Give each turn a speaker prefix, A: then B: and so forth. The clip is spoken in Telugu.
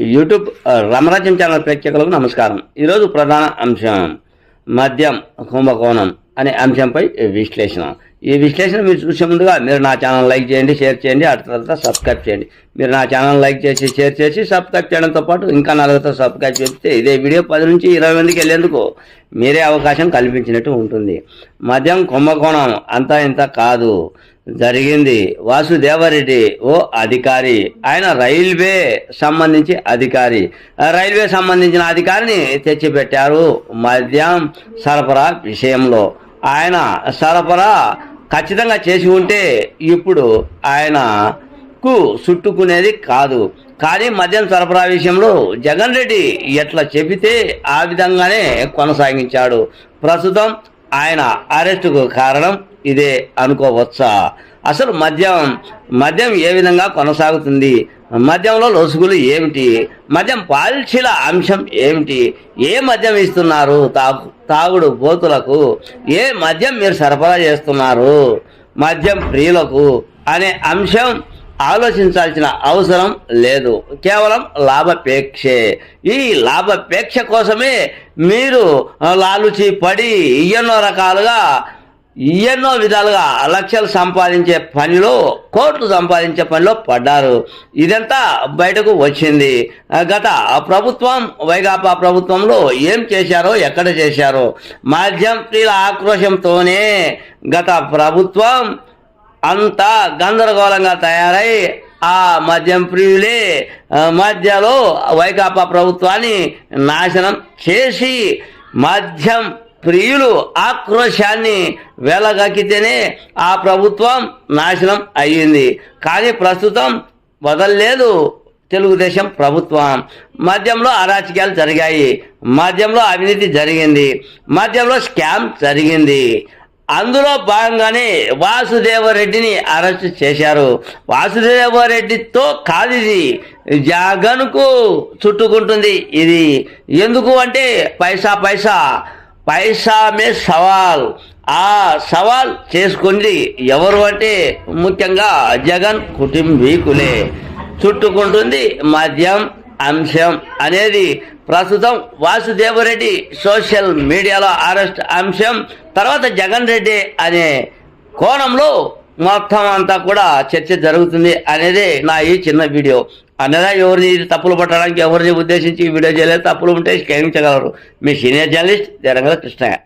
A: యూట్యూబ్ ఆ, రామరాజ్యం ఛానల్ ప్రేక్షకులకు నమస్కారం. ఈరోజు ప్రధాన అంశం మద్యం కుంభకోణం అనే అంశంపై విశ్లేషణ. ఈ విశ్లేషణ మీరు చూసే ముందుగా మీరు నా ఛానల్ లైక్ చేయండి షేర్ చేయండి ఆ తర్వాత సబ్స్క్రైబ్ చేయండి. మీరు నా ఛానల్ లైక్ చేసి షేర్ చేసి సబ్స్క్రైబ్ చేయడంతో పాటు ఇంకా నలుగురితో సబ్స్క్రైబ్ చేస్తే ఇదే వీడియో పది నుంచి ఇరవై మందికి వెళ్ళేందుకు మీరే అవకాశం కల్పించినట్టు ఉంటుంది. మద్యం కుంభకోణం అంతా ఇంత కాదు. జరిగింది. వాసుదేవరెడ్డి ఓ అధికారి. ఆయన రైల్వే సంబంధించి అధికారి. రైల్వే సంబంధించిన అధికారిని తెచ్చిపెట్టారు. మద్యం సరఫరా విషయంలో. ఆయన సరఫరా ఖచ్చితంగా చేసి ఉంటే ఇప్పుడు ఆయనకు చుట్టుకునేది కాదు. కానీ మద్యం సరఫరా విషయంలో జగన్ రెడ్డి ఎట్లా చెబితే ఆ విధంగానే కొనసాగించాడు. ప్రస్తుతం ఆయన అరెస్టుకు కారణం ఇదే అనుకోవచ్చా? అసలు మద్యం మద్యం ఏ విధంగా కొనసాగుతుంది? మద్యంలో లొసుగులు ఏమిటి? మద్యం పాల్చీల అంశం ఏమిటి? ఏ మద్యం ఇస్తున్నారు తాకు తాగుడు బోతులకు ఏ మద్యం మీరు సరఫరా చేస్తున్నారు? మద్యం ప్రియులకు అనే అంశం ఆలోచించాల్సిన అవసరం లేదు. కేవలం లాభపేక్షే. ఈ లాభపేక్ష కోసమే మీరు లాలుచి పడి ఎన్నో రకాలుగా ఎన్నో విధాలుగా లక్షలు సంపాదించే పనిలో కోట్లు సంపాదించే పనిలో పడ్డారు. ఇదంతా బయటకు వచ్చింది. గత ప్రభుత్వం వైకాపా ప్రభుత్వంలో ఏం చేశారో ఎక్కడ చేశారో. మాధ్యం ప్రియుల ఆక్రోశంతోనే గత ప్రభుత్వం అంతా గందరగోళంగా తయారై ఆ మద్యం ప్రియులే మధ్యలో వైకాపా ప్రభుత్వాన్ని నాశనం చేసి మద్యం ప్రియులు ఆక్రోశాన్ని వేలగక్కితేనే ఆ ప్రభుత్వం నాశనం అయ్యింది. కానీ ప్రస్తుతం వదల్లేదు తెలుగుదేశం ప్రభుత్వం. మద్యంలో అరాచకాలు జరిగాయి. మద్యంలో అవినీతి జరిగింది. మద్యంలో స్కామ్ జరిగింది. అందులో భాగంగానే వాసుదేవరెడ్డిని అరెస్ట్ చేశారు. వాసుదేవరెడ్డితో కాదు ఇది జగన్కు చుట్టుకుంటుంది ఇది. ఎందుకు అంటే పైసా పైసా పైసామే సవాల్. ఆ సవాల్ చేసుకుంది ఎవరు అంటే ముఖ్యంగా జగన్ కుటుంబీకులే. చుట్టుకుంటుంది మద్యం అంశం అనేది ప్రస్తుతం వాసుదేవరెడ్డి సోషల్ మీడియాలో అరెస్ట్ అంశం తర్వాత జగన్ రెడ్డి అనే కోణంలో మొత్తం అంతా కూడా చర్చ జరుగుతుంది అనేది నా ఈ చిన్న వీడియో. అన్నదా ఎవరిని తప్పులు పట్టడానికి ఎవరిని ఉద్దేశించి ఈ వీడియో చేయలేదు తప్పులు ఉంటే క్షమించగలరు. మీ సీనియర్ జర్నలిస్ట్ జరంగల కృష్ణయ్య.